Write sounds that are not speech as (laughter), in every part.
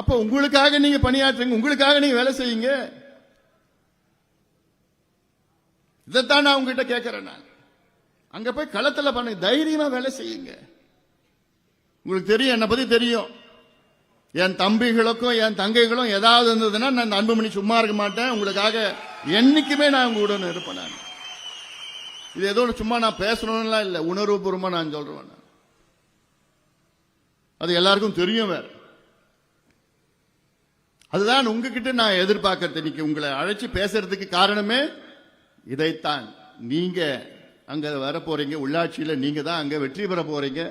அப்ப உங்களுக்காக நீங்க பணியாற்றுங்க உங்களுக்காக நீங்க வேலை செய்யுங்க. இதைத்தான் நான் உங்ககிட்ட கேட்கிறேன் நான். அங்க போய் களத்துல பண்ணுங்க தைரியமா வேலை செய்யுங்க. உங்களுக்கு தெரியும் என்னை பத்தி தெரியும். என் தம்பிகளுக்கும் என் தங்கைகளும் ஏதாவது இருந்ததுன்னா நான் அன்புமணி சும்மா இருக்க மாட்டேன். உங்களுக்காக என்னைக்குமே நான் உங்க உடன் இருப்பேன் நான். இது ஏதோ சும்மா நான் பேசணும்லாம் இல்லை. உணர்வுபூர்வமாக நான் சொல்றேன் அது எல்லாருக்கும் தெரியும் வேற. அதுதான் உங்ககிட்ட நான் எதிர்பார்க்கறது. இன்னைக்கு உங்களை அழைச்சி பேசுறதுக்கு காரணமே இதைத்தான். நீங்க அங்க வர போறீங்க உள்ளாட்சியில நீங்க தான் அங்க வெற்றி பெற போறீங்க.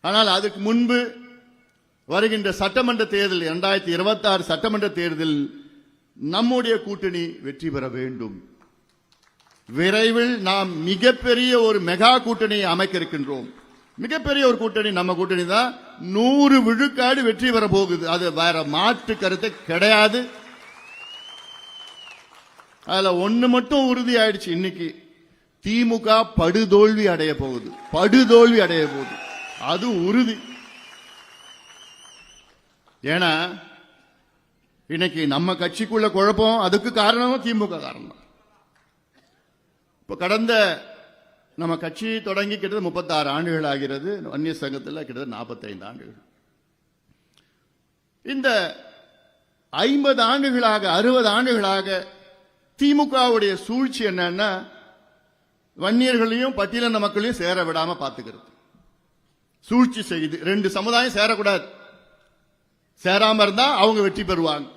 ஆனால் அதுக்கு முன்பு வருகின்ற சட்டமன்ற தேர்தல் இரண்டாயிரத்தி இருபத்தி ஆறு சட்டமன்ற தேர்தல் நம்முடைய கூட்டணி வெற்றி பெற வேண்டும். விரைவில் நாம் மிகப்பெரிய ஒரு மெகா கூட்டணியை அமைக்க இருக்கின்றோம். மிகப்பெரிய ஒரு கூட்டணி நம்ம கூட்டணி தான். நூறு விழுக்காடு வெற்றி பெற போகுது அது வேற மாற்று கருத்து கிடையாது. அதுல ஒண்ணு மட்டும் உறுதி ஆயிடுச்சு இன்னைக்கு. திமுக படுதோல்வி அடைய போகுது. படுதோல்வி அடைய போகுது. அது உறுதி. ஏன்னா இன்னைக்கு நம்ம கட்சிக்குள்ள குழப்பம் அதுக்கு காரணமும் திமுக காரணம் இப்ப கடந்த நம்ம கட்சி தொடங்கி கிட்டத்தட்ட முப்பத்தாறு ஆண்டுகள் ஆகிறது. வன்னிய சங்கத்தில் கிட்டத்தட்ட நாற்பத்தைந்து ஆண்டுகள். இந்த ஐம்பது ஆண்டுகளாக அறுபது ஆண்டுகளாக திமுகவுடைய சூழ்ச்சி என்னன்னா வன்னியர்களையும் பட்டியலின மக்களையும் சேர விடாம பார்த்துக்கிறது. சூழ்ச்சி செய்து ரெண்டு சமுதாயம் சேரக்கூடாது. சேராம இருந்தா அவங்க வெற்றி பெறுவாங்க.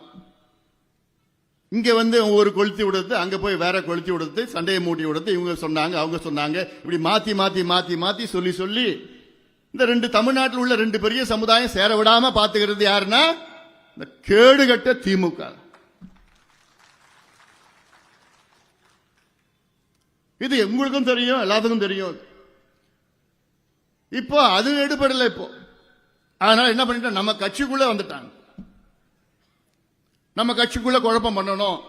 இங்க வந்து ஒரு கொளுத்தி விடுறது அங்க போய் வேற கொளுத்தி விடுறது சண்டையை மூட்டி விடுறது இவங்க சொன்னாங்க அவங்க சொன்னாங்க. இப்படி மாத்தி மாத்தி மாத்தி மாத்தி சொல்லி சொல்லி இந்த ரெண்டு தமிழ்நாட்டில் உள்ள ரெண்டு பெரிய சமுதாயம் சேர விடாம பாத்துக்கிறது யாருன்னா இந்த கேடுகட்ட திமுக. இது உங்களுக்கும் தெரியும் எல்லாத்துக்கும் தெரியும். இப்போ அது எடுபடல இப்போ. அதனால என்ன பண்ணிட்டோம்? நம்ம கட்சிக்குள்ள வந்துட்டாங்க. நம்ம கட்சிக்குள்ள குழப்பம் பண்ணணும்.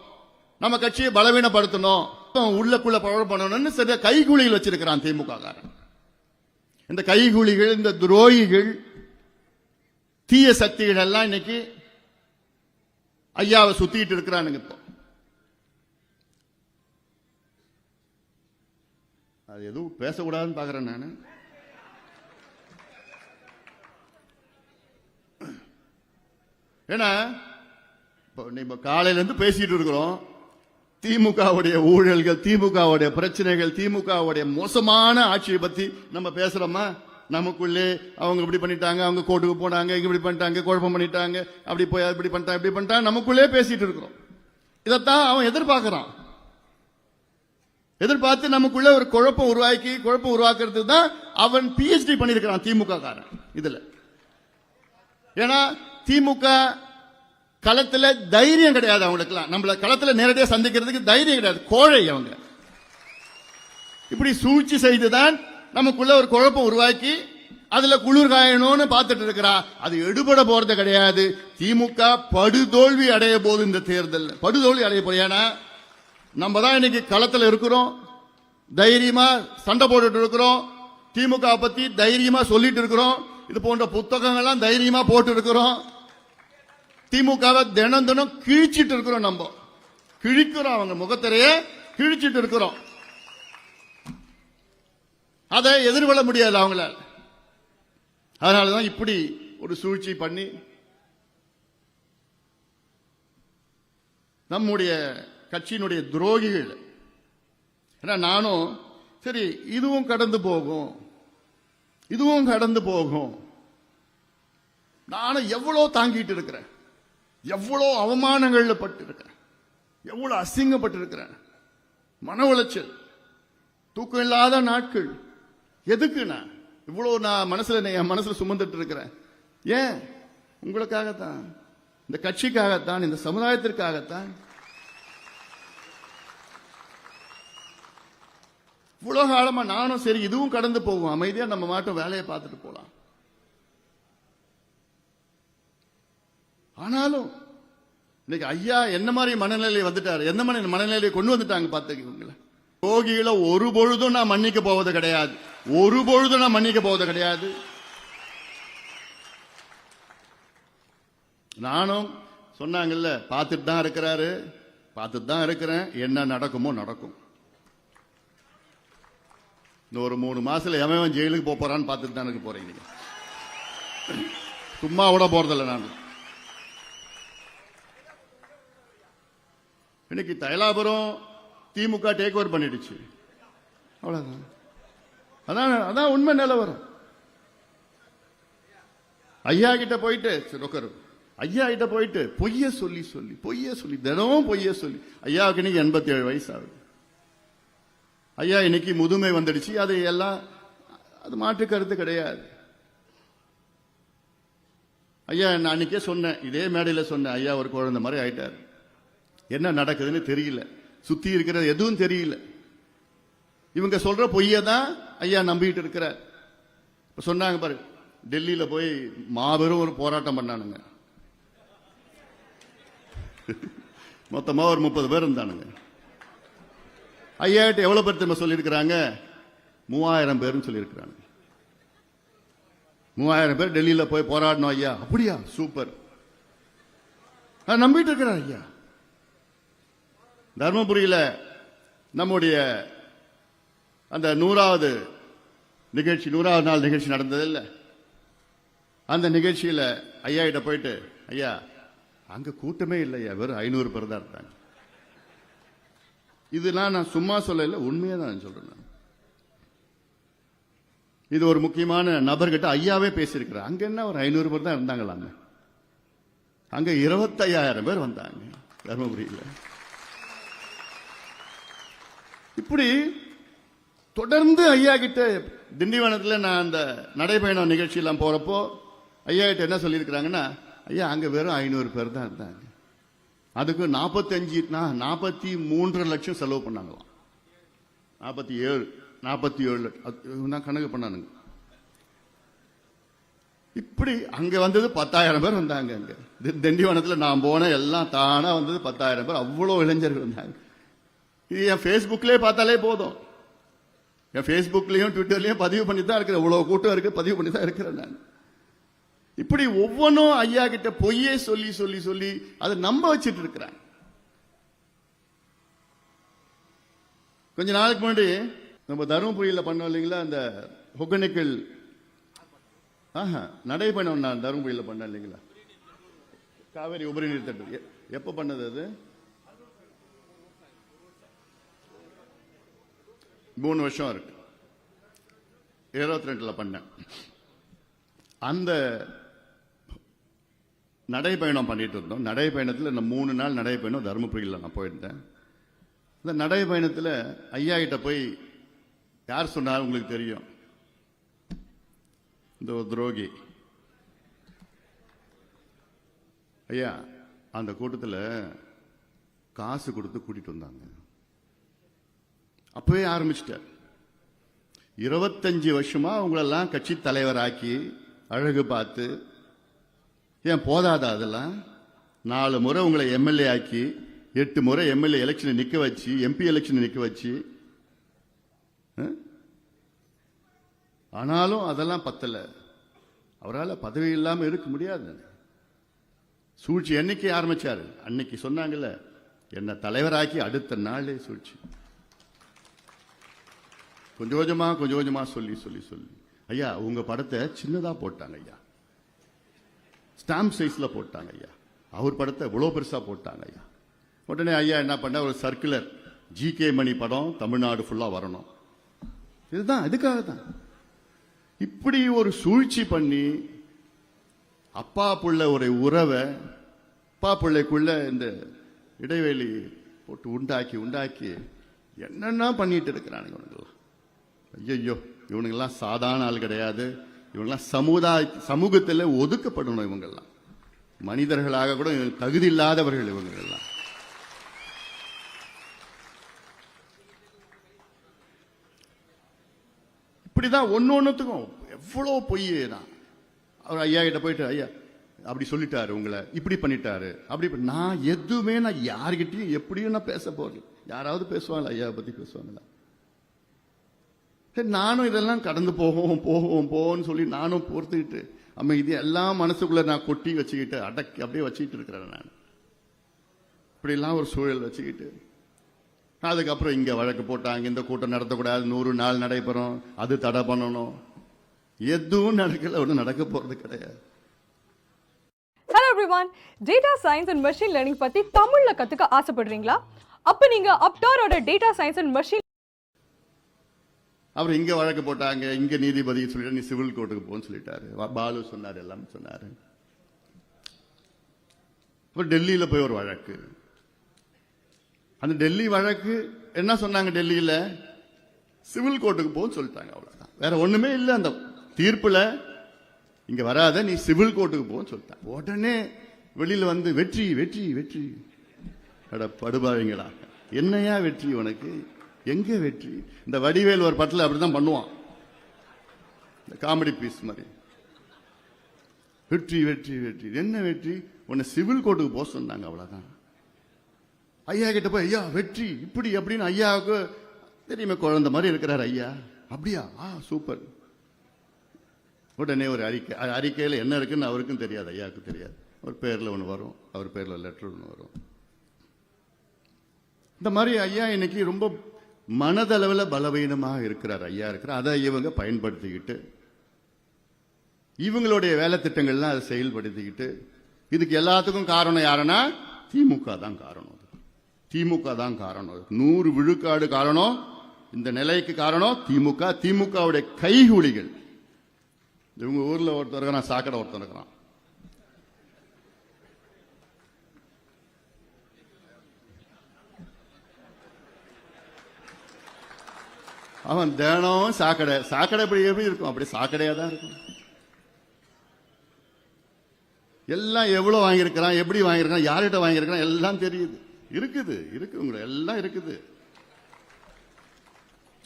நம்ம கட்சியை பலவீனப்படுத்தணும். உள்ளக்குள்ள குழப்பம் பண்ணணும்னு சில கைகூலிகள் வச்சிருக்கிறான் திமுக காரன். இந்த கைகூலிகள் இந்த துரோகிகள் தீய சக்திகள் எல்லாம் இன்னைக்கு ஐயாவை சுத்திட்டு இருக்கிறானுங்க இப்போ. அது எதுவும் பேசக்கூடாதுன்னு பாக்குறேன் நான். ஏன்னா இப்போ நம்ம காலையில இருந்து பேசிட்டு இருக்கிறோம். திமுகவுடைய ஊழல்கள் திமுகவுடைய பிரச்சனைகள் திமுகவுடைய மோசமான ஆட்சியை பத்தி நம்ம பேசுறோமா? நமக்குள்ளே அவங்க இப்படி பண்ணிட்டாங்க அவங்க கோர்ட்டுக்கு போனாங்க இங்க இப்படி பண்ணிட்டாங்க குழப்பம் பண்ணிட்டாங்க அப்படி போய் இப்படி பண்ணிட்டாங்க இப்படி பண்ணிட்டாங்க நமக்குள்ளே பேசிட்டு இருக்கிறோம். இதைத்தான் அவன் எதிர்பார்க்குறான். எதிர்பார்த்து நமக்குள்ள ஒரு குழப்பம் உருவாக்கி குழப்பம் உருவாக்குறதுக்கு தான் அவன் பிஹெச்டி பண்ணியிருக்கிறான் திமுக காரன் இதுல. ஏன்னா திமுக களத்துல தைரியம் கிடையாது அவங்களுக்குலாம் நம்மள களத்துல நேரடியாக சந்திக்கிறதுக்கு தைரியம் கிடையாது. கோழை அவங்க. இப்படி சூழ்ச்சி செய்துதான் நமக்குள்ள ஒரு குழப்பம் உருவாக்கி அதுல குளிர் காயணும்னு பார்த்துட்டு இருக்கிறா. அது எடுபட போறது கிடையாது. திமுக படுதோல்வி அடைய போகுது இந்த தேர்தல் படுதோல்வி அடைய போறியானா நம்ம தான் இன்னைக்கு களத்துல இருக்கிறோம். தைரியமா சண்டை போட்டுட்டு இருக்கிறோம். திமுக பத்தி தைரியமா சொல்லிட்டு இருக்கிறோம். இது போன்ற புத்தகங்கள்லாம் தைரியமா போட்டு இருக்கிறோம். திமுகவை தினம் தினம் கிழிச்சிட்டு இருக்கிறோம் நம்ம. கிழிக்கிறோம் அவங்க முகத்திலேயே கிழிச்சிட்டு இருக்கிறோம். அதை எதிர்கொள்ள முடியாது அவங்களால அதனாலதான் இப்படி ஒரு சூழ்ச்சி பண்ணி நம்முடைய கட்சியினுடைய துரோகிகள். ஏன்னா நானும் சரி இதுவும் கடந்து போகும். இதுவும் கடந்து போகும். நானும் எவ்வளோ தாங்கிட்டு இருக்கிறேன். எவ்வளோ அவமானங்களில் பட்டிருக்கிறேன். எவ்வளோ அசிங்கப்பட்டிருக்கிறேன். மன உளைச்சல். தூக்கம் இல்லாத நாட்கள். எதுக்கு நான் இவ்வளோ நான் மனசில் என் மனசில் சுமந்துட்டு இருக்கிறேன். ஏன்? உங்களுக்காகத்தான். இந்த கட்சிக்காகத்தான் இந்த சமுதாயத்திற்காகத்தான். இவ்வளோ காலமாக நானும் சரி இதுவும் கடந்து போகும். அமைதியாக நம்ம மாட்டோம் வேலையை பார்த்துட்டு போகலாம். ஆனாலும் இன்னைக்கு ஐயா என்ன மாதிரி மனநிலை வந்துட்டாரு எந்த மாதிரி மனநிலையை கொண்டு வந்துட்டாங்க பார்த்துக்கீங்களா யோகிகளை ஒரு பொழுதும் நான் மன்னிக்க போவது கிடையாது. ஒரு பொழுதும் நான் மன்னிக்க போவது கிடையாது. நானும் சொன்னாங்கல்ல பார்த்துட்டு தான் இருக்கிறாரு. பார்த்துட்டு தான் இருக்கிறேன். என்ன நடக்குமோ நடக்கும். இந்த ஒரு மூணு மாசத்துல எவன் ஜெயிலுக்கு போறான்னு பார்த்துட்டு தான் இருக்க போறேன் சும்மா விட போறதில்ல நான். இன்னைக்கு தைலாபுரம் திமுக டேக் ஓவர் பண்ணிடுச்சு. அவ்வளவுதான். அதான் அதான் உண்மை நிலவரம் ஐயா கிட்ட போயிட்டு சரி உட்காரு ஐயா கிட்ட போயிட்டு பொய்ய சொல்லி சொல்லி பொய்ய சொல்லி தினமும் பொய்ய சொல்லி ஐயாவுக்கு இன்னைக்கு எண்பத்தி ஏழு வயசு ஆகுது ஐயா இன்னைக்கு முதுமை வந்துடுச்சு அது எல்லாம் அது மாற்று கருத்து கிடையாது. ஐயா நான் அன்னைக்கே சொன்னேன் இதே மேடையில் சொன்னேன் ஐயா ஒரு குழந்தை மாதிரி ஆயிட்டாரு. என்ன நடக்குதுன்னு தெரியல. சுத்தி இருக்கிறது எதுவும் தெரியல. இவங்க சொல்ற பொய்யை தான் ஐயா நம்பிட்டு இருக்கிறார். இப்ப சொன்னாங்க பாரு டெல்லியில போய் மாபெரும் ஒரு போராட்டம் பண்ணானுங்க. (laughs) மொத்தமா ஒரு முப்பது பேர் இருந்தானுங்க. ஐயாயிட்ட எவ்வளவு பேர் திரும்ப சொல்லியிருக்கிறாங்க? மூவாயிரம் பேர்னு சொல்லியிருக்கிறாங்க. மூவாயிரம் பேர் டெல்லியில போய் போராடணும் ஐயா. அப்படியா? சூப்பர். நம்பிட்டு இருக்கிறேன் ஐயா. தருமபுரியில் நம்முடைய அந்த நூறாவது நிகழ்ச்சி நூறாவது நாள் நிகழ்ச்சி நடந்தது இல்லை? அந்த நிகழ்ச்சியில் ஐயா கிட்ட போயிட்டு ஐயா அங்கே கூட்டமே இல்லையா? வெறும் ஐநூறு பேர் தான் இருந்தாங்க இதெல்லாம் நான் சும்மா சொல்லல உண்மையாக தான் சொல்றேன் நான். இது ஒரு முக்கியமான நபர்கிட்ட ஐயாவே பேசியிருக்கிறார். அங்கே என்ன ஒரு ஐநூறு பேர் தான் இருந்தாங்களாங்க அங்கே இருபத்தையாயிரம் பேர் வந்தாங்க தருமபுரியில். இப்படி தொடர்ந்து ஐயா கிட்ட திண்டிவனத்தில் நான் அந்த நடைபயணம் நிகழ்ச்சியெல்லாம் போகிறப்போ ஐயா கிட்ட என்ன சொல்லியிருக்கிறாங்கன்னா ஐயா அங்கே வெறும் ஐநூறு பேர் தான் இருந்தாங்க. அதுக்கு நாற்பத்தஞ்சு நாற்பத்தி மூன்றரை லட்சம் செலவு பண்ணாங்களாம். நாற்பத்தி ஏழு நாற்பத்தி ஏழு அது தான் கணக்கு பண்ணானுங்க. இப்படி அங்கே வந்தது பத்தாயிரம் பேர் வந்தாங்க அங்கே. தி- நான் போன எல்லாம் தானாக வந்தது பத்தாயிரம் பேர். அவ்வளோ இளைஞர்கள் வந்தாங்க. இது என் ஃபேஸ்புக்கிலே பார்த்தாலே போதும். என் ஃபேஸ்புக்லேயும் ட்விட்டர்லேயும் பதிவு பண்ணி தான் இருக்கிறேன். இவ்வளோ கூட்டம் இருக்குது பதிவு பண்ணி தான் இருக்கிறேன் நான். இப்படி ஒவ்வொன்றும் ஐயா கிட்ட பொய்யே சொல்லி சொல்லி சொல்லி அதை நம்ப வச்சுட்டு இருக்கிறாங்க கொஞ்ச நாளுக்கு முன்னாடி நம்ம தருமபுரியில் பண்ணோம் இல்லைங்களா? அந்த ஒகேனக்கல் ஆஹா நடைபயணம் நான் தருமபுரியில் பண்ணேன் இல்லைங்களா? காவேரி உபரி நீர் திட்டம் எப்போ பண்ணது அது? மூணு வருஷம் இருக்கு. இருபத்தி ரெண்டில் பண்ணேன். அந்த நடைப்பயணம் பண்ணிட்டு இருந்தோம். நடைப்பயணத்தில் இந்த மூணு நாள் நடைப்பயணம் தருமபுரியில் நான் போயிருந்தேன். இந்த நடைப்பயணத்தில் ஐயா கிட்ட போய் யார் சொன்னார் உங்களுக்கு தெரியும்? இந்த ஒரு துரோகி. ஐயா அந்த கூட்டத்தில் காசு கொடுத்து கூட்டிகிட்டு வந்தாங்க. அப்பவே ஆரம்பிச்சிட்டார். இருபத்தஞ்சு வருஷமா அவங்களெல்லாம் கட்சி தலைவராக்கி அழகு பார்த்து ஏன் போதாதா அதெல்லாம்? நாலு முறை உங்களை எம்எல்ஏ ஆக்கி எட்டு முறை எம்எல்ஏ எலெக்ஷனை நிற்க வச்சு எம்பி எலெக்ஷனை நிற்க வச்சு ஆனாலும் அதெல்லாம் பத்தலை. அவரால் பதவி இல்லாமல் இருக்க முடியாது சூழ்ச்சி என்னைக்கு ஆரம்பிச்சாரு? அன்னைக்கு சொன்னாங்கல்ல என்னை தலைவராக்கி அடுத்த நாளே சூழ்ச்சி. கொஞ்சம் கொஞ்சமா கொஞ்சம் கொஞ்சமா சொல்லி சொல்லி சொல்லி. ஐயா உங்க படத்தை சின்னதா போட்டாங்க ஐயா. ஸ்டாம்ப் சைஸ்ல போட்டாங்க ஐயா. அவர் படத்தை இவ்வளவு பெருசா போட்டாங்க ஐயா. உடனே ஐயா என்ன பண்ண ஒரு சர்க்குலர். ஜி மணி படம் தமிழ்நாடு ஃபுல்லா வரணும். இதுதான் இதுக்காக தான் இப்படி ஒரு சூழ்ச்சி பண்ணி அப்பா புள்ள ஒரு உறவை அப்பா பிள்ளைக்குள்ள இந்த இடைவெளி போட்டு உண்டாக்கி உண்டாக்கி என்னென்ன பண்ணிட்டு இருக்கிறானுங்க இவனுங்கெல்லாம். ஐயோ இவனுங்கெல்லாம் சாதாரண ஆள் கிடையாது. இவங்கெல்லாம் சமுதாய சமூகத்தில் ஒதுக்கப்படணும் இவங்கெல்லாம். மனிதர்களாக கூட தகுதி இல்லாதவர்கள் இவங்கெல்லாம். இப்படிதான் ஒன்னு ஒன்றுத்துக்கும் எவ்வளோ பொய் தான். அவர் ஐயா கிட்ட போயிட்டு ஐயா அப்படி சொல்லிட்டாரு உங்களை. இப்படி பண்ணிட்டாரு. அப்படி நான் எதுவுமே நான் யார்கிட்டையும் எப்படியும் நான் பேச போகிறேன் யாராவது பேசுவாங்களா? ஐயாவை பத்தி பேசுவாங்களா? சரி நானும் இதெல்லாம் கடந்து போவோம் போவோம் போவோம்னு சொல்லி நானும் பொறுத்துக்கிட்டு இது எல்லாம் மனசுக்குள்ள நான் கொட்டி வச்சுக்கிட்டு அடக்கி அப்படியே வச்சுக்கிட்டு இருக்கிறேன் நான். இப்படிலாம் ஒரு சூழல் வச்சுக்கிட்டு. அதுக்கப்புறம் இங்கே வழக்கு போட்டாங்க இந்த கூட்டம் நடத்தக்கூடாது நூறு நாள் நடைபெறும் அது தடை பண்ணணும். எதுவும் நடக்கல ஒன்றும் நடக்க போகிறது கிடையாது. Hello everyone data science and machine learning பற்றி தமிழில் கற்றுக்க ஆசைப்படுறீங்களா? அப்போ நீங்கள் அப்டாரோட டேட்டா சயின்ஸ் அண்ட் மெஷின் அவர் இங்கே வழக்கு போட்டாங்க இங்கே நீதிபதி சொல்லிட்டு நீ சிவில் கோர்ட்டுக்கு போன்னு சொல்லிட்டாரு. வா- பாலு சொன்னார் எல்லாம் சொன்னார். அப்புறம் டெல்லியில் போய் ஒரு வழக்கு. அந்த டெல்லி வழக்கு என்ன சொன்னாங்க டெல்லியில்? சிவில் கோர்ட்டுக்கு போன்னு சொல்லிட்டாங்க அவ்வளோதான் வேற ஒன்றுமே இல்லை அந்த தீர்ப்பில். இங்கே வராத நீ சிவில் கோர்ட்டுக்கு போன்னு சொல்லிட்டாங்க. உடனே வெளியில் வந்து வெற்றி வெற்றி வெற்றி. அட படுபாவீங்களா என்னையா வெற்றி உனக்கு? எங்கே வெற்றி? இந்த வடிவேல் ஒரு பட்டில் அப்படிதான் பண்ணுவான். இந்த காமெடி பீஸ் மாதிரி. வெற்றி வெற்றி வெற்றி. என்ன வெற்றி? உன்னை சிவில் கோர்ட்டுக்கு போக சொன்னாங்க அவ்வளோதான் ஐயா கிட்ட போய் ஐயா வெற்றி. இப்படி அப்படின்னு ஐயாவுக்கு தெரியுமே குழந்தை மாதிரி இருக்கிறார் ஐயா. அப்படியா? ஆ சூப்பர் உடனே ஒரு அறிக்கை. அறிக்கையில் என்ன இருக்குன்னு அவருக்கும் தெரியாது ஐயாவுக்கு தெரியாது. ஒரு பேரில் ஒன்று வரும் அவர் பேர்ல லெட்டர் ஒன்று வரும். இந்த மாதிரி ஐயா இன்னைக்கு ரொம்ப மனதளவில் பலவீனமாக இருக்கிறார் ஐயா இருக்கிறார். அதை இவங்க பயன்படுத்திக்கிட்டு இவங்களுடைய வேலை திட்டங்கள்லாம் அதை செயல்படுத்திக்கிட்டு இதுக்கு எல்லாத்துக்கும் காரணம் யாருன்னா திமுக தான் காரணம் திமுக தான் காரணம் நூறு விழுக்காடு காரணம் இந்த நிலைக்கு காரணம் திமுக. திமுகவுடைய கைகூலிகள். இவங்க ஊரில் ஒருத்தர் இருக்கிறான் சாக்கடை ஒருத்தர் இருக்கிறான். அவன் தினம் சாக்கடை சாக்கடை எப்படி எப்படி இருக்கும்? அப்படி சாக்கடையா தான் இருக்கும். எல்லாம் எவ்வளவு வாங்கியிருக்கிறான் எப்படி வாங்கியிருக்கான் யார்கிட்ட வாங்கியிருக்கான் எல்லாம் தெரியுது. இருக்குது இருக்கு உங்களை எல்லாம் இருக்குது.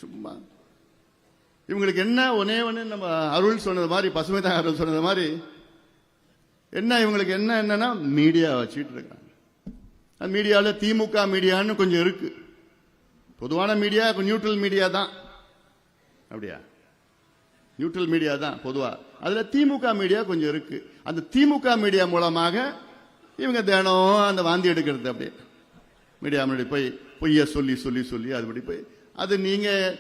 சும்மா. இவங்களுக்கு என்ன ஒன்னே ஒன்று நம்ம அருள் சொன்னது மாதிரி பசுமை தான் அருள் சொன்னது மாதிரி என்ன இவங்களுக்கு என்ன என்னன்னா மீடியா வச்சுட்டு இருக்காங்க. மீடியாவில் திமுக மீடியான்னு கொஞ்சம் இருக்கு. பொதுவான மீடியா நியூட்ரல் மீடியா தான். அப்படியா? நியூட்ரல் மீடியா தான் பொதுவாக அதில் திமுக மீடியா கொஞ்சம் இருக்கு. அந்த திமுக மீடியா மூலமாக இவங்க தினம் அந்த வாந்தி எடுக்கிறது அப்படியே. மீடியா முன்னாடி போய் பொய்ய சொல்லி சொல்லி சொல்லி அதுபடி போய் அது நீங்கள்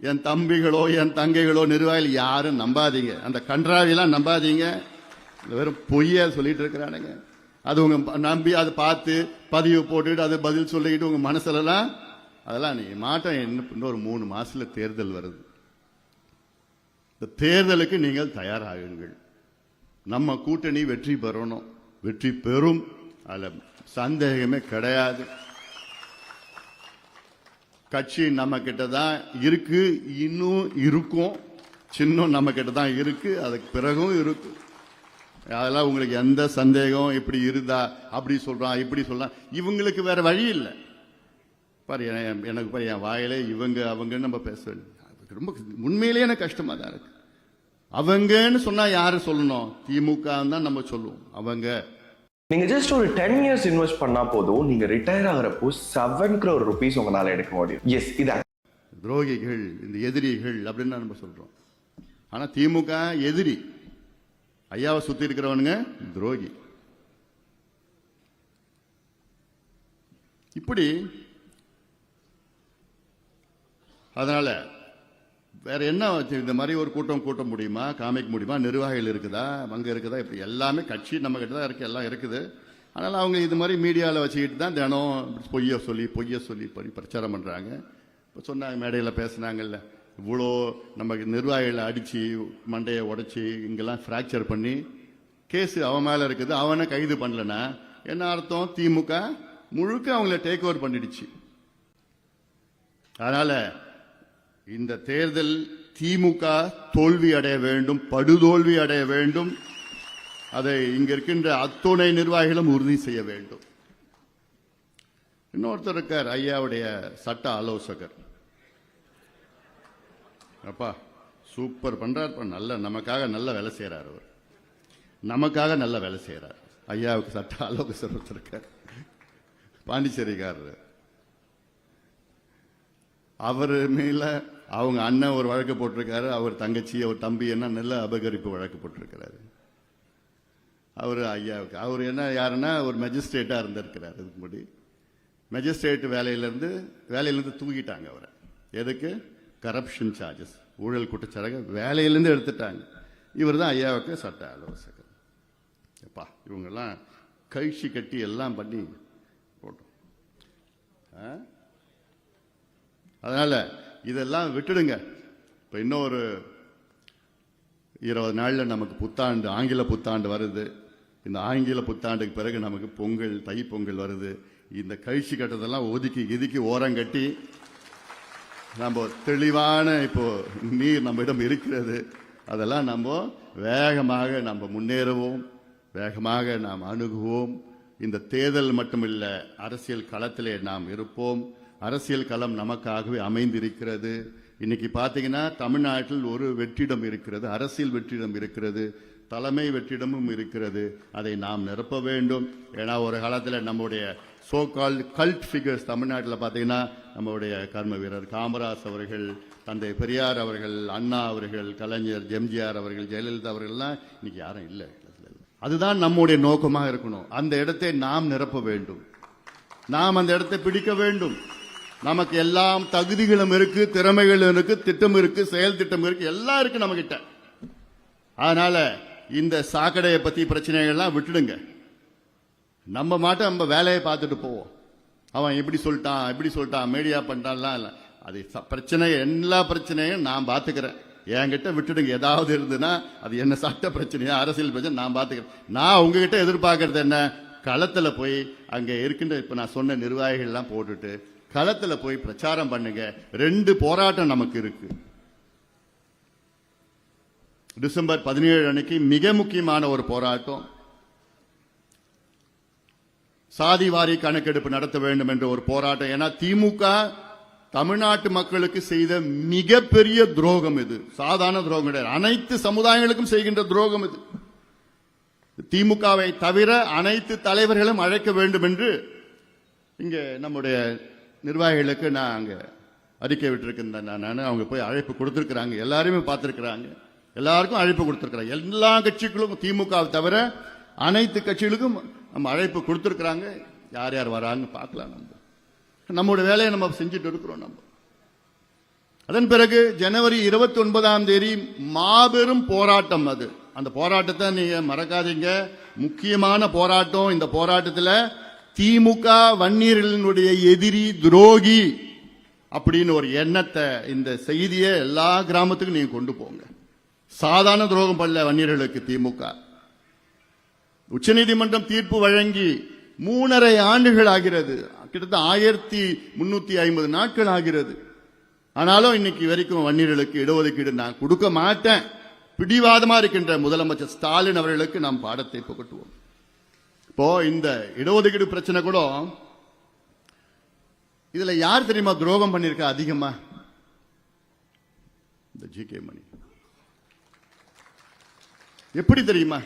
என் தம்பிகளோ என் தங்கைகளோ நிர்வாகிகள் யாரும் நம்பாதீங்க. அந்த கன்றாவிலாம் நம்பாதீங்க. வெறும் பொய்யை சொல்லிட்டு இருக்கிறானுங்க. அது உங்க நம்பி அதை பார்த்து பதிவு போட்டுட்டு அது பதில் சொல்லிக்கிட்டு உங்க மனசுலலாம் அதெல்லாம் நீ மாட்டம் இன்னும் இன்னொரு மூணு மாசத்துல தேர்தல் வருது. இந்த தேர்தலுக்கு நீங்கள் தயாராகுங்கள். நம்ம கூட்டணி வெற்றி பெறணும். வெற்றி பெறும். அதில் சந்தேகமே கிடையாது. கட்சி நம்ம கிட்ட தான் இருக்கு. இன்னும் இருக்கும். சின்னம் நம்ம கிட்ட தான் இருக்கு. அதுக்கு பிறகும் இருக்கு. அதெல்லாம் உங்களுக்கு எந்த சந்தேகம் இப்படி இருந்தா அப்படி சொல்றான் இப்படி சொல்றான் இவங்களுக்கு வேற வழி இல்லை. பாரு எனக்கு பாரு என் வாயிலே இவங்க அவங்கன்னு நம்ம பேச ரொம்ப உண்மையிலேயே எனக்கு கஷ்டமா தான் இருக்கு. அவங்கன்னு சொன்னா யாரு சொல்லணும்? திமுக தான் நம்ம சொல்லுவோம். அவங்க. நீங்க ஜஸ்ட் ஒரு டென் இயர்ஸ் இன்வெஸ்ட் பண்ணா போதும். நீங்க ரிட்டையர் ஆகிறப்போ செவன் crore ருபீஸ் உங்களால எடுக்க முடியும். எஸ் இது துரோகிகள் இந்த எதிரிகள் அப்படின்னு நம்ம சொல்றோம். ஆனா திமுக எதிரி. ஐயாவை சுத்தி இருக்கிறவனுங்க துரோகி. இப்படி அதனால வேற என்ன வச்சு இந்த மாதிரி ஒரு கூட்டம் கூட்ட முடியுமா? காமிக்க முடியுமா? நிர்வாகிகள் இருக்குதா? அங்க இருக்குதா? இப்படி எல்லாமே கட்சி நம்ம கிட்ட தான் இருக்கு எல்லாம் இருக்குது. அதனால் அவங்க இது மாதிரி மீடியாவில் வச்சுக்கிட்டு தான் தினம் பொய்யை பொய்ய சொல்லி பொய்ய சொல்லி பண்ணி பிரச்சாரம் பண்ணுறாங்க இப்போ சொன்னாங்க மேடையில் பேசுனாங்கல்ல. இவ்வளோ நம்ம நிர்வாகிகளை அடித்து மண்டையை உடச்சி இங்கெல்லாம் ஃப்ராக்சர் பண்ணி கேஸு அவன் மேலே இருக்குது அவனை கைது பண்ணலனா என்ன அர்த்தம்? திமுக முழுக்க அவங்கள டேக் ஓவர் பண்ணிடுச்சு. அதனால் இந்த தேர்தல் திமுக தோல்வி அடைய வேண்டும் படுதோல்வி அடைய வேண்டும். அதை இங்க இருக்கின்ற அத்துணை நிர்வாகிகளும் உறுதி செய்ய வேண்டும். இன்னொருத்தர் இருக்கார் ஐயாவுடைய சட்ட ஆலோசகர். அப்பா சூப்பர் பண்றார் நல்ல நமக்காக நல்ல வேலை செய்யறார் அவர். நமக்காக நல்ல வேலை செய்யறார் ஐயாவுக்கு சட்ட ஆலோசகர் ஒருத்தர் இருக்கார். பாண்டிச்சேரிக்காரர். அவர் மேல அவங்க அண்ணன் ஒரு வழக்கு போட்டிருக்காரு அவர் தங்கச்சி அவர் தம்பி என்ன நல்ல அபகரிப்பு வழக்கு போட்டிருக்கிறாரு. அவர் ஐயாவுக்கு அவர் என்ன யாருன்னா ஒரு மெஜிஸ்ட்ரேட்டாக இருந்திருக்கிறார் இதுக்கு முன்னாடி. மெஜிஸ்ட்ரேட் வேலையிலேருந்து வேலையிலேருந்து தூக்கிட்டாங்க அவரை. எதுக்கு? கரப்ஷன் சார்ஜஸ் ஊழல் குற்றச்சாட்டு வேலையிலேருந்து எடுத்துட்டாங்க. இவர் தான் ஐயாவுக்கு சட்ட ஆலோசகர். எப்பா இவங்கெல்லாம் கழிச்சு கட்டி எல்லாம் பண்ணி போட்டோம். ஆ? இதெல்லாம் விட்டுடுங்க. இப்போ இன்னொரு இருபது நாளில் நமக்கு புத்தாண்டு ஆங்கில புத்தாண்டு வருது. இந்த ஆங்கில புத்தாண்டுக்கு பிறகு நமக்கு பொங்கல் தை பொங்கல் வருது. இந்த கழிச்சு கட்டதெல்லாம் ஒதுக்கி இதுக்கி ஓரம் கட்டி நம்ம தெளிவான இப்போ நீர் நம்மிடம் இருக்கிறது. அதெல்லாம் நம்ம வேகமாக நம்ம முன்னேறுவோம். வேகமாக நாம் அணுகுவோம். இந்த தேர்தல் மட்டுமில்லை அரசியல் களத்திலே நாம் இருப்போம். அரசியல் களம் நமக்காகவே அமைந்திருக்கிறது. இன்னைக்கு பார்த்தீங்கன்னா தமிழ்நாட்டில் ஒரு வெற்றிடம் இருக்கிறது அரசியல் வெற்றிடம் இருக்கிறது தலைமை வெற்றிடமும் இருக்கிறது. அதை நாம் நிரப்ப வேண்டும். ஏன்னா ஒரு காலத்தில் நம்முடைய சோ கால் கல்ட் ஃபிகர்ஸ் தமிழ்நாட்டில் பார்த்தீங்கன்னா நம்முடைய கர்ம வீரர் காமராஜ் அவர்கள் தந்தை பெரியார் அவர்கள் அண்ணா அவர்கள் கலைஞர் எம்ஜிஆர் அவர்கள் ஜெயலலிதா அவர்கள்லாம் இன்னைக்கு யாரும் இல்லை. அதுதான் நம்முடைய நோக்கமாக இருக்கணும். அந்த இடத்தை நாம் நிரப்ப வேண்டும். நாம் அந்த இடத்தை பிடிக்க வேண்டும். நமக்கு எல்லாம் தகுதிகளும் இருக்கு திறமைகளும் இருக்கு திட்டம் இருக்கு செயல் திட்டம் இருக்கு எல்லாம் இருக்கு நம்ம கிட்ட அதனால இந்த சாக்கடையை பத்தி பிரச்சனைகள்லாம் விட்டுடுங்க. நம்ம மாட்ட நம்ம வேலையை பார்த்துட்டு போவோம். அவன் இப்படி சொல்லிட்டான் இப்படி சொல்லிட்டான் மீடியா பண்ணிட்டான்லாம் இல்லை. அது ச- பிரச்சனை எல்லா பிரச்சனையும் நான் பார்த்துக்கிறேன். என்கிட்ட விட்டுடுங்க. ஏதாவது இருந்ததுன்னா அது என்ன சட்ட பிரச்சனையா அரசியல் பிரச்சனை நான் பார்த்துக்கிறேன். நான் உங்ககிட்ட எதிர்பார்க்கறது என்ன? களத்தில் போய் அங்கே இருக்கின்ற இப்போ நான் சொன்ன நிர்வாகிகள்லாம் போட்டுட்டு களத்தில் போய் பிரச்சாரம் பண்ணுங்க. ரெண்டு போராட்டம் நமக்கு இருக்கு. டிசம்பர் பதினேழு அன்னைக்கு மிக முக்கியமான ஒரு போராட்டம். சாதி வாரி கணக்கெடுப்பு நடத்த வேண்டும் என்ற ஒரு போராட்டம். ஏன்னா திமுக தமிழ்நாட்டு மக்களுக்கு செய்த மிகப்பெரிய துரோகம் இது. சாதாரண துரோகம் கிடையாது. அனைத்து சமுதாயங்களுக்கும் செய்கின்ற துரோகம் இது. திமுகவை தவிர அனைத்து தலைவர்களும் அழைக்க வேண்டும் என்று இங்கே நம்முடைய நிர்வாகிகளுக்கு நான் அங்கே அறிக்கை விட்டுருக்கேன் நான் அவங்க போய் அழைப்பு கொடுத்துருக்குறாங்க. எல்லாருமே பார்த்துருக்குறாங்க. எல்லாருக்கும் அழைப்பு கொடுத்துருக்குறாங்க. எல்லா கட்சிகளுக்கும் திமுகவை தவிர அனைத்து கட்சிகளுக்கும் நம்ம அழைப்பு கொடுத்துருக்குறாங்க. யார் யார் வரான்னு பார்க்கலாம் நம்ம. நம்மளோட வேலையை நம்ம செஞ்சுட்டு இருக்கிறோம் நம்ம. அதன் பிறகு ஜனவரி இருபத்தி ஒன்பதாம் தேதி மாபெரும் போராட்டம் அது. அந்த போராட்டத்தை நீங்க மறக்காதீங்க. முக்கியமான போராட்டம். இந்த போராட்டத்தில் திமுக வன்னியர்களினுடைய எதிரி துரோகி அப்படின்னு ஒரு எண்ணத்தை இந்த செய்தியை எல்லா கிராமத்துக்கும் நீங்க கொண்டு போங்க. சாதாரண துரோகம் பண்ணல வன்னியர்களுக்கு திமுக. உச்சநீதிமன்றம் தீர்ப்பு வழங்கி மூணரை ஆண்டுகள் ஆகிறது. கிட்டத்தட்ட ஆயிரத்தி முன்னூத்தி ஐம்பது நாட்கள் ஆகிறது. ஆனாலும் இன்னைக்கு வரைக்கும் வன்னியர்களுக்கு இடஒதுக்கீடு நான் கொடுக்க மாட்டேன். பிடிவாதமா இருக்கின்ற முதலமைச்சர் ஸ்டாலின் அவர்களுக்கு நாம் பாடத்தை புகட்டுவோம். இப்போ இந்த இடஒதுக்கீடு பிரச்சனை கூட இதுல யார் தெரியுமா துரோகம் பண்ணிருக்கா அதிகமா? இந்த ஜி கே மணி. எப்படி தெரியுமா?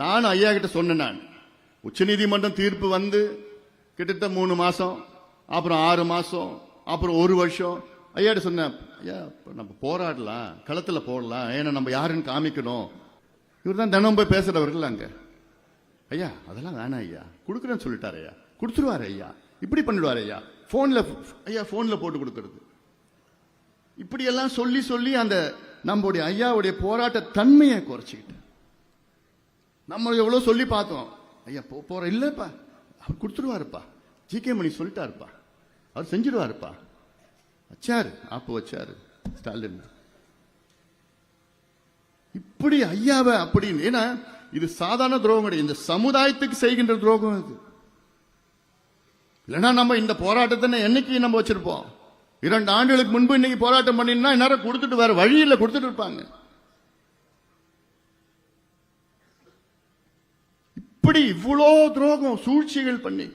நான் ஐயா கிட்ட சொன்னேன் நான். உச்சநீதிமன்றம் தீர்ப்பு வந்து கிட்டத்தட்ட மூணு மாசம் அப்புறம் ஆறு மாசம் அப்புறம் ஒரு வருஷம். ஐயாட்ட சொன்னேன் ஐயா நம்ம போராடலாம் களத்தில் போடலாம். ஏன்னா நம்ம யாருன்னு காமிக்கணும். இவர் தான் தினம் போய் பேசுறவர்கள் அங்கே. ஐயா அதெல்லாம் வேணாம் ஐயா. கொடுக்குறேன்னு சொல்லிட்டார் ஐயா. கொடுத்துருவாரு ஐயா. இப்படி பண்ணிடுவாரு ஐயா. ஃபோனில் ஐயா ஃபோனில் போட்டு கொடுக்கறது. இப்படியெல்லாம் சொல்லி சொல்லி அந்த நம்முடைய ஐயாவுடைய போராட்ட தன்மையை குறைச்சிக்கிட்டு நம்ம எவ்வளவு சொல்லி பார்த்தோம். ஐயா போ போகிற இல்லப்பா. அவர் கொடுத்துருவாருப்பா. ஜி கே மணி சொல்லிட்டாருப்பா. அவர் செஞ்சிடுவாருப்பா வச்சாரு ஆப்பு வச்சாரு ஸ்டாலின். இப்படி ஐயாவை அப்படின்னு ஏன்னா இது சாதாரண துரோகம் கிடையாது. இந்த சமுதாயத்துக்கு செய்கின்ற துரோகம் இது. இல்லைன்னா நம்ம இந்த போராட்டத்தை என்னைக்கு நம்ம வச்சிருப்போம்? இரண்டு ஆண்டுகளுக்கு முன்பு இன்னைக்கு போராட்டம் பண்ணினா இந்நேரம் கொடுத்துட்டு வேற வழியில் கொடுத்துட்டு இருப்பாங்க. இப்படி இவ்வளோ துரோகம் சூழ்ச்சிகள் பண்ணி.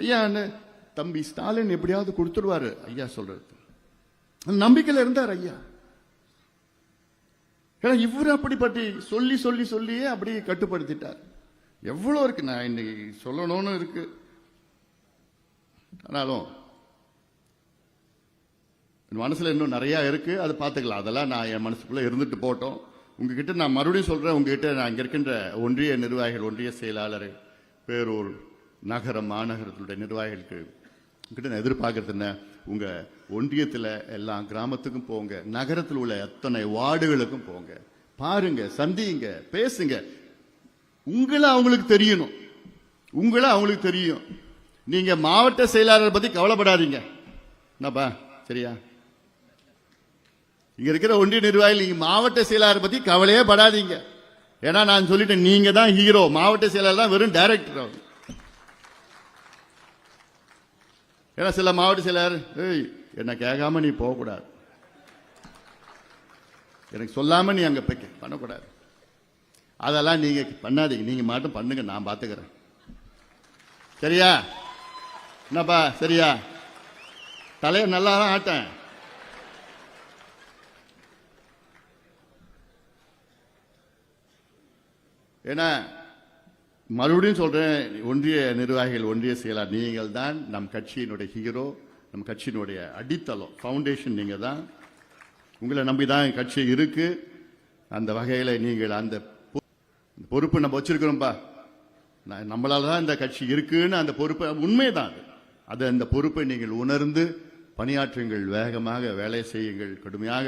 ஐயா தம்பி ஸ்டாலின் எப்படியாவது கொடுத்துருவாரு ஐயா சொல்றது. நம்பிக்கையில் இருந்தார் ஐயா. ஏன்னா இவரு அப்படிப்பட்டி சொல்லி சொல்லி சொல்லியே அப்படி கட்டுப்படுத்திட்டார். எவ்வளோ இருக்கு? நான் இன்னைக்கு சொல்லணும்னு இருக்கு. ஆனாலும் என் இன்னும் நிறையா இருக்கு. அது பார்த்துக்கலாம். அதெல்லாம் நான் என் மனசுக்குள்ளே இருந்துட்டு போட்டோம். உங்ககிட்ட நான் மறுபடியும் சொல்கிறேன் உங்ககிட்ட நான் இங்கே இருக்கின்ற ஒன்றிய நிர்வாகிகள் ஒன்றிய செயலாளர் பேரூர் நகரம் மாநகரத்துடைய நிர்வாகிகளுக்கு உங்ககிட்ட நான் எதிர்பார்க்கறது என்ன? உங்க ஒன்றியத்தில் எல்லாம் கிராமத்துக்கும் போங்க. நகரத்தில் உள்ள அத்தனை வார்டுகளுக்கும் போங்க. பாருங்க சந்திங்க பேசுங்க. உங்களை அவங்களுக்கு தெரியணும். உங்களை அவங்களுக்கு தெரியும். நீங்க மாவட்ட செயலாளர் பத்தி கவலைப்படாதீங்க. என்னப்பா? சரியா? இங்க இருக்கிற ஒன்றிய நிர்வாகிகள் நீங்க மாவட்ட செயலாளர் பத்தி கவலையே படாதீங்க. ஏன்னா நான் சொல்லிட்டேன் நீங்க தான் ஹீரோ மாவட்ட செயலாளர் தான் வெறும் டைரக்டர் அவர் ஏன்னா சில மாவட்ட சிலர் ஏய் என்னை கேட்காம நீ போகக்கூடாது. எனக்கு சொல்லாமல் நீ அங்கே போய் பண்ணக்கூடாது. அதெல்லாம் நீங்கள் பண்ணாதீங்க. நீங்கள் மட்டும் பண்ணுங்க. நான் பார்த்துக்கிறேன் சரியா? என்னப்பா? சரியா? தலையை நல்லா தான் ஆட்டேன். ஏன்னா மறுபடியும் சொல்றேன் ஒன்றிய நிர்வாகிகள் ஒன்றிய செயலாளர் நீங்கள் தான் நம் கட்சியினுடைய ஹீரோ நம் கட்சியினுடைய அடித்தளம் ஃபவுண்டேஷன் நீங்கள் தான் உங்களை நம்பி தான் கட்சி இருக்கு. அந்த வகையில் நீங்கள் அந்த பொ- பொறுப்பு நம்ம வச்சிருக்கிறோம்ப்பா நான் நம்மளால தான் இந்த கட்சி இருக்குன்னு அந்த பொறுப்பு உண்மைதான் அது. அது அந்த பொறுப்பை நீங்கள் உணர்ந்து பணியாற்றுங்கள் வேகமாக வேலை செய்யுங்கள் கடுமையாக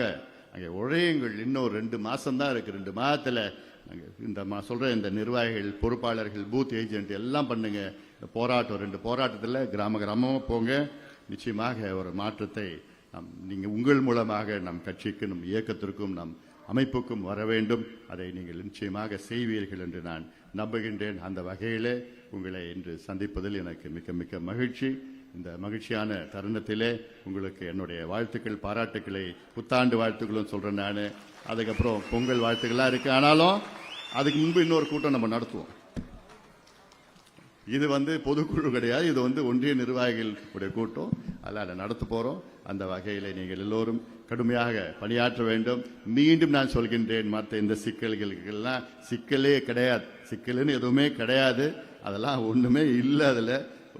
அங்கே உழையுங்கள். இன்னும் ரெண்டு மாதம் தான் இருக்குது ரெண்டு மாதத்துல இந்த மா சொல்கிற இந்த நிர்வாகிகள் பொறுப்பாளர்கள் பூத் ஏஜென்ட் எல்லாம் பண்ணுங்கள் இந்த போராட்டம் ரெண்டு போராட்டத்தில் கிராம கிராமமாக போங்க. நிச்சயமாக ஒரு மாற்றத்தை நம் நீங்கள் உங்கள் மூலமாக நம் கட்சிக்கு நம் இயக்கத்திற்கும் நம் அமைப்புக்கும் வர வேண்டும். அதை நீங்கள் நிச்சயமாக செய்வீர்கள் என்று நான் நம்புகின்றேன். அந்த வகையிலே உங்களை இன்று சந்திப்பதில் எனக்கு மிக்க மிக்க மகிழ்ச்சி. இந்த மகிழ்ச்சியான தருணத்திலே உங்களுக்கு என்னுடைய வாழ்த்துக்கள் பாராட்டுக்களை புத்தாண்டு வாழ்த்துக்களும் சொல்கிறேன் நான். அதுக்கப்புறம் பொங்கல் வாழ்த்துக்களாக இருக்குது ஆனாலும் அதுக்கு முன்பு இன்னொரு கூட்டம் நம்ம நடத்துவோம். இது வந்து பொதுக்குழு கிடையாது. இது வந்து ஒன்றிய நிர்வாகிகளுடைய கூட்டம். அதில் நடத்த போகிறோம் அந்த வகையில் நீங்கள் எல்லோரும் கடுமையாக பணியாற்ற வேண்டும். மீண்டும் நான் சொல்கின்றேன் மற்ற இந்த சிக்கல்களுக்கெல்லாம் சிக்கலே கிடையாது. சிக்கல்னு எதுவுமே கிடையாது. அதெல்லாம் ஒன்றுமே இல்லை அதில்.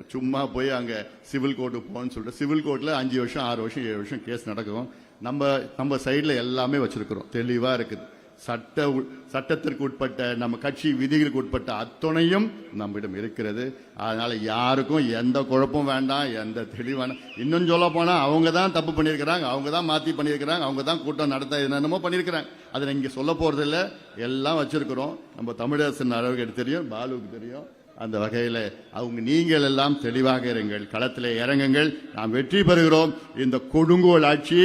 சும்மா போய் அங்கே சிவில் கோர்ட்டு போகணும்னு சொல்லிட்டு சிவில் கோர்ட்டில் அஞ்சு வருஷம் ஆறு வருஷம் ஏழு வருஷம் கேஸ் நடக்கும். நம்ம நம்ம சைடில் எல்லாமே வச்சுருக்குறோம். தெளிவாக இருக்குது. சட்ட சட்டத்திற்கு உட்பட்ட நம்ம கட்சி விதிகளுக்கு உட்பட்ட அத்துணையும் நம்மிடம் இருக்கிறது. அதனால யாருக்கும் எந்த குழப்பம் வேண்டாம் எந்த தெளிவான இன்னும் சொல்ல போனால் அவங்க தான் தப்பு பண்ணியிருக்கிறாங்க அவங்க தான் மாற்றி பண்ணியிருக்கிறாங்க அவங்க தான் கூட்டம் நடத்த என்னென்னமோ பண்ணியிருக்கிறாங்க. அதை நான் இங்கே சொல்ல போகிறதில்ல எல்லாம் வச்சுருக்கிறோம். நம்ம தமிழரசன் அளவுக்கு தெரியும் பாலுவுக்கு தெரியும். அந்த வகையில் அவங்க நீங்கள் எல்லாம் தெளிவாக இருங்கள் களத்தில் இறங்குங்கள். நாம் வெற்றி பெறுகிறோம். இந்த கொடுங்கோல் ஆட்சி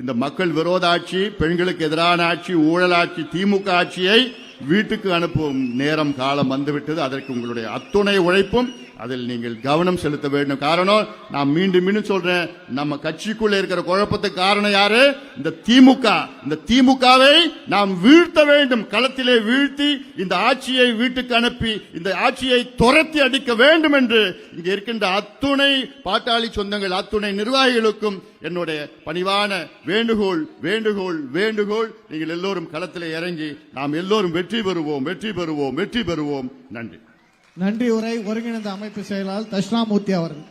இந்த மக்கள் விரோத ஆட்சி பெண்களுக்கு எதிரான ஆட்சி ஊழலாட்சி திமுக ஆட்சியை வீட்டுக்கு அனுப்பும் நேரம் காலம் வந்துவிட்டது. அதற்கு உங்களுடைய அத்துணை உழைப்பும் அதில் நீங்கள் கவனம் செலுத்த வேண்டும். காரணம் நான் மீண்டும் மீண்டும் சொல்றேன் நம்ம கட்சிக்குள்ள இருக்கிற குழப்பத்துக்கு காரணம் யாரு? இந்த திமுக. இந்த திமுகவை நாம் வீழ்த்த வேண்டும். களத்திலே வீழ்த்தி இந்த ஆட்சியை வீட்டுக்கு அனுப்பி இந்த ஆட்சியை துரத்தி அடிக்க வேண்டும் என்று இங்கே இருக்கின்ற அத்துணை பாட்டாளி சொந்தங்கள் அத்துணை நிர்வாகிகளுக்கும் என்னுடைய பணிவான வேண்டுகோள் வேண்டுகோள் வேண்டுகோள். நீங்கள் எல்லோரும் களத்திலே இறங்கி நாம் எல்லோரும் வெற்றி பெறுவோம் வெற்றி பெறுவோம் வெற்றி பெறுவோம். நன்றி. நன்றி உரை ஒருங்கிணைந்த அமைப்பு செயலாளர் தஷ்ணாமூர்த்தி அவர்கள்.